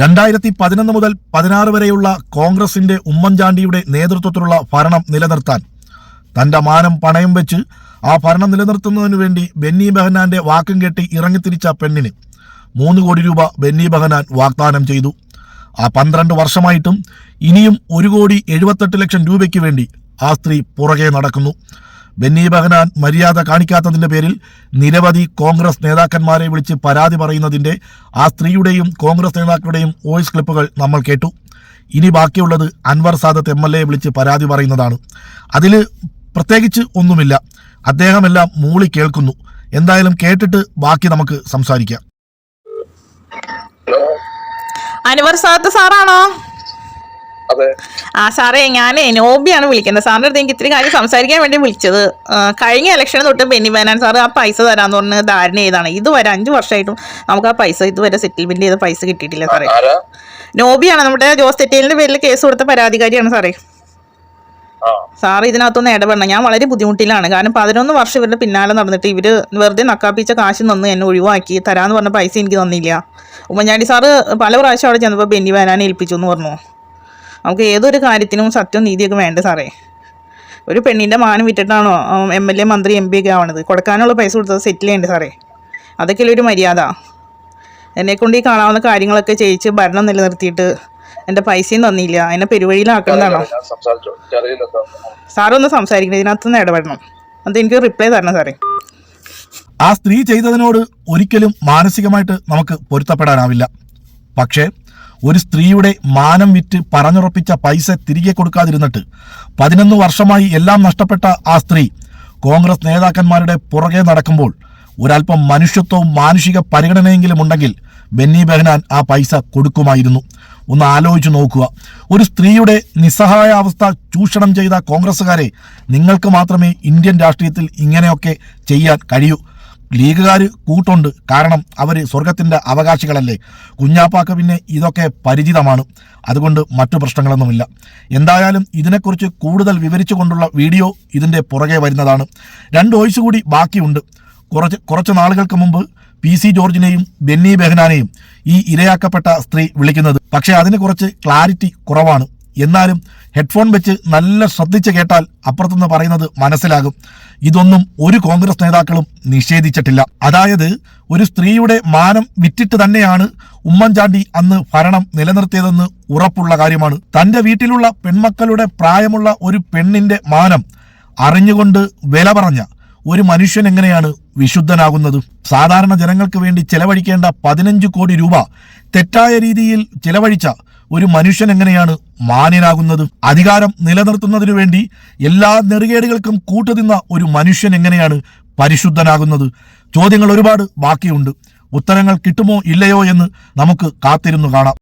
രണ്ടായിരത്തി പതിനൊന്ന് മുതൽ പതിനാറ് വരെയുള്ള കോൺഗ്രസിന്റെ ഉമ്മൻചാണ്ടിയുടെ നേതൃത്വത്തിലുള്ള ഭരണം നിലനിർത്താൻ തന്റെ മാനം പണയം വെച്ച് ആ ഭരണം നിലനിർത്തുന്നതിനു വേണ്ടി ബെന്നി ബെഹനാന്റെ വാക്കും കെട്ടി ഇറങ്ങിത്തിരിച്ച പെണ്ണിന് മൂന്ന് കോടി രൂപ ബെന്നി ബെഹനാൻ വാഗ്ദാനം ചെയ്തു. ആ പന്ത്രണ്ട് വർഷമായിട്ടും ഇനിയും ഒരു കോടി എഴുപത്തെട്ട് ലക്ഷം രൂപയ്ക്ക് വേണ്ടി ആ സ്ത്രീ പുറകെ നടക്കുന്നു. ബെന്നി ബഹനാൻ മര്യാദ കാണിക്കാത്തതിന്റെ പേരിൽ നിരവധി കോൺഗ്രസ് നേതാക്കന്മാരെ വിളിച്ച് പരാതി പറയുന്നതിന്റെ ആ സ്ത്രീയുടെയും കോൺഗ്രസ് നേതാക്കളുടെയും വോയിസ് ക്ലിപ്പുകൾ നമ്മൾ കേട്ടു. ഇനി ബാക്കിയുള്ളത് Anvar Sadath M L A വിളിച്ച് പരാതി പറയുന്നതാണ്. അതിൽ പ്രത്യേകിച്ച് ഒന്നുമില്ല. അദ്ദേഹമെല്ലാം മൂളി കേൾക്കുന്നു. എന്തായാലും കേട്ടിട്ട് ബാക്കി നമുക്ക് സംസാരിക്കാം. അനുവർ സാത്ത് സാറാണോ? ആ സാറേ ഞാൻ നോബിയാണ് വിളിക്കുന്നത്. സാറിന്റെ അടുത്ത് എനിക്ക് ഇത്തിരി കാര്യം സംസാരിക്കാൻ വേണ്ടി വിളിച്ചത്. കഴിഞ്ഞ ഇലക്ഷന് തൊട്ട് ബെന്നി ബനാൻ സാറ് ആ പൈസ തരാന്ന് പറഞ്ഞ് ധാരണ ചെയ്താണ്. ഇതുവരെ അഞ്ചു വർഷമായിട്ടും നമുക്ക് ആ പൈസ ഇതുവരെ സെറ്റിൽമെന്റ് ചെയ്ത പൈസ കിട്ടിയിട്ടില്ല സാറേ. നോബിയാണ് നമ്മുടെ ജോസ് തെറ്റേലിന്റെ പേരിൽ കേസ് കൊടുത്ത പരാതിക്കാരിയാണ് സാറേ. സാർ ഇതിനകത്തൊന്ന് ഇടപെടണം ഞാൻ വളരെ ബുദ്ധിമുട്ടിലാണ്. കാരണം പതിനൊന്ന് വർഷം ഇവരുടെ പിന്നാലെ നടന്നിട്ട് ഇവർ വെറുതെ നക്കാപ്പിച്ച കാശ് നിന്ന് എന്നെ ഒഴിവാക്കി തരാന്ന് പറഞ്ഞ പൈസ എനിക്ക് തന്നില്ല. ഉമ്മൻചാണ്ടി സാറ് പല പ്രാവശ്യം അവിടെ ചെന്നപ്പോൾ ബെന്നി വരാൻ ഏൽപ്പിച്ചു എന്ന് പറഞ്ഞു. നമുക്ക് ഏതൊരു കാര്യത്തിനും സത്യവും നീതിയൊക്കെ വേണ്ട സാറേ. ഒരു പെണ്ണിന്റെ മാനം വിറ്റിട്ടാണോ എം എൽ എ മന്ത്രി എം പി ഒക്കെ ആവണത്? കൊടുക്കാനുള്ള പൈസ കൊടുത്തത് സെറ്റിൽ ചെയ്യണ്ടേ സാറേ? അതൊക്കെയല്ലേ ഒരു മര്യാദ? എന്നെക്കൊണ്ട് ഈ കാണാവുന്ന കാര്യങ്ങളൊക്കെ ചെയ്യിച്ച് ഭരണം നിലനിർത്തിയിട്ട് എന്റെ പൈസയും തന്നില്ല. എന്നെ പെരുവഴിയിലാക്കണമെന്നാണോ സാറൊന്ന് സംസാരിക്കണം ഇതിനകത്തുനിന്ന് ഇടപെടണം. അത് എനിക്ക് റിപ്ലൈ തരണം സാറേ. ആ സ്ത്രീ ചെയ്തതിനോട് ഒരിക്കലും മാനസികമായിട്ട് നമുക്ക് പൊരുത്തപ്പെടാനാവില്ല. പക്ഷേ ഒരു സ്ത്രീയുടെ മാനം വിറ്റ് പറഞ്ഞുറപ്പിച്ച പൈസ തിരികെ കൊടുക്കാതിരുന്നിട്ട് പതിനൊന്ന് വർഷമായി എല്ലാം നഷ്ടപ്പെട്ട ആ സ്ത്രീ കോൺഗ്രസ് നേതാക്കന്മാരുടെ പുറകെ നടക്കുമ്പോൾ ഒരല്പം മനുഷ്യത്വവും മാനുഷിക പരിഗണനയെങ്കിലും ഉണ്ടെങ്കിൽ ബെന്നി ബെഹനാൻ ആ പൈസ കൊടുക്കുമായിരുന്നു. ഒന്ന് ആലോചിച്ചു നോക്കുക. ഒരു സ്ത്രീയുടെ നിസ്സഹായ അവസ്ഥ ചൂഷണം ചെയ്ത കോൺഗ്രസ്സുകാരെ നിങ്ങൾക്ക് മാത്രമേ ഇന്ത്യൻ രാഷ്ട്രീയത്തിൽ ഇങ്ങനെയൊക്കെ ചെയ്യാൻ കഴിയൂ. ലീഗുകാർ കൂട്ടുണ്ട്. കാരണം അവർ സ്വർഗത്തിന്റെ അവകാശികളല്ലേ. കുഞ്ഞാപ്പാക്ക് പിന്നെ ഇതൊക്കെ പരിചിതമാണ്. അതുകൊണ്ട് മറ്റു പ്രശ്നങ്ങളൊന്നുമില്ല. എന്തായാലും ഇതിനെക്കുറിച്ച് കൂടുതൽ വിവരിച്ചുകൊണ്ടുള്ള വീഡിയോ ഇതിന്റെ പുറകെ വരുന്നതാണ്. രണ്ട് വോയിസ് കൂടി ബാക്കിയുണ്ട്. കുറച്ച് കുറച്ച് നാളുകൾക്ക് മുമ്പ് പി സി ജോർജിനെയും ബെന്നി ബെഹനാനെയും ഈ ഇരയാക്കപ്പെട്ട സ്ത്രീ വിളിക്കുന്നത്. പക്ഷേ അതിന് കുറച്ച് ക്ലാരിറ്റി കുറവാണ്. എന്നാലും ഹെഡ്ഫോൺ വെച്ച് നല്ല ശ്രദ്ധിച്ച് കേട്ടാൽ അപ്പുറത്തുനിന്ന് പറയുന്നത് മനസ്സിലാകും. ഇതൊന്നും ഒരു കോൺഗ്രസ് നേതാക്കളും നിഷേധിച്ചിട്ടില്ല. അതായത് ഒരു സ്ത്രീയുടെ മാനം വിറ്റിട്ട് തന്നെയാണ് ഉമ്മൻചാണ്ടി അന്ന് ഭരണം നിലനിർത്തിയതെന്ന് ഉറപ്പുള്ള കാര്യമാണ്. തന്റെ വീട്ടിലുള്ള പെൺമക്കളുടെ പ്രായമുള്ള ഒരു പെണ്ണിന്റെ മാനം അറിഞ്ഞുകൊണ്ട് വില പറഞ്ഞ ഒരു മനുഷ്യൻ എങ്ങനെയാണ് വിശുദ്ധനാകുന്നത്? സാധാരണ ജനങ്ങൾക്ക് വേണ്ടി ചെലവഴിക്കേണ്ട പതിനഞ്ച് കോടി രൂപ തെറ്റായ രീതിയിൽ ചെലവഴിച്ച ഒരു മനുഷ്യൻ എങ്ങനെയാണ് മാന്യനാകുന്നത്? അധികാരം നിലനിർത്തുന്നതിനു വേണ്ടി എല്ലാ നെറുകേടുകൾക്കും കൂട്ടുനിന്ന ഒരു മനുഷ്യൻ എങ്ങനെയാണ് പരിശുദ്ധനാകുന്നത്? ചോദ്യങ്ങൾ ഒരുപാട് ബാക്കിയുണ്ട്. ഉത്തരങ്ങൾ കിട്ടുമോ ഇല്ലയോ എന്ന് നമുക്ക് കാത്തിരുന്നു കാണാം.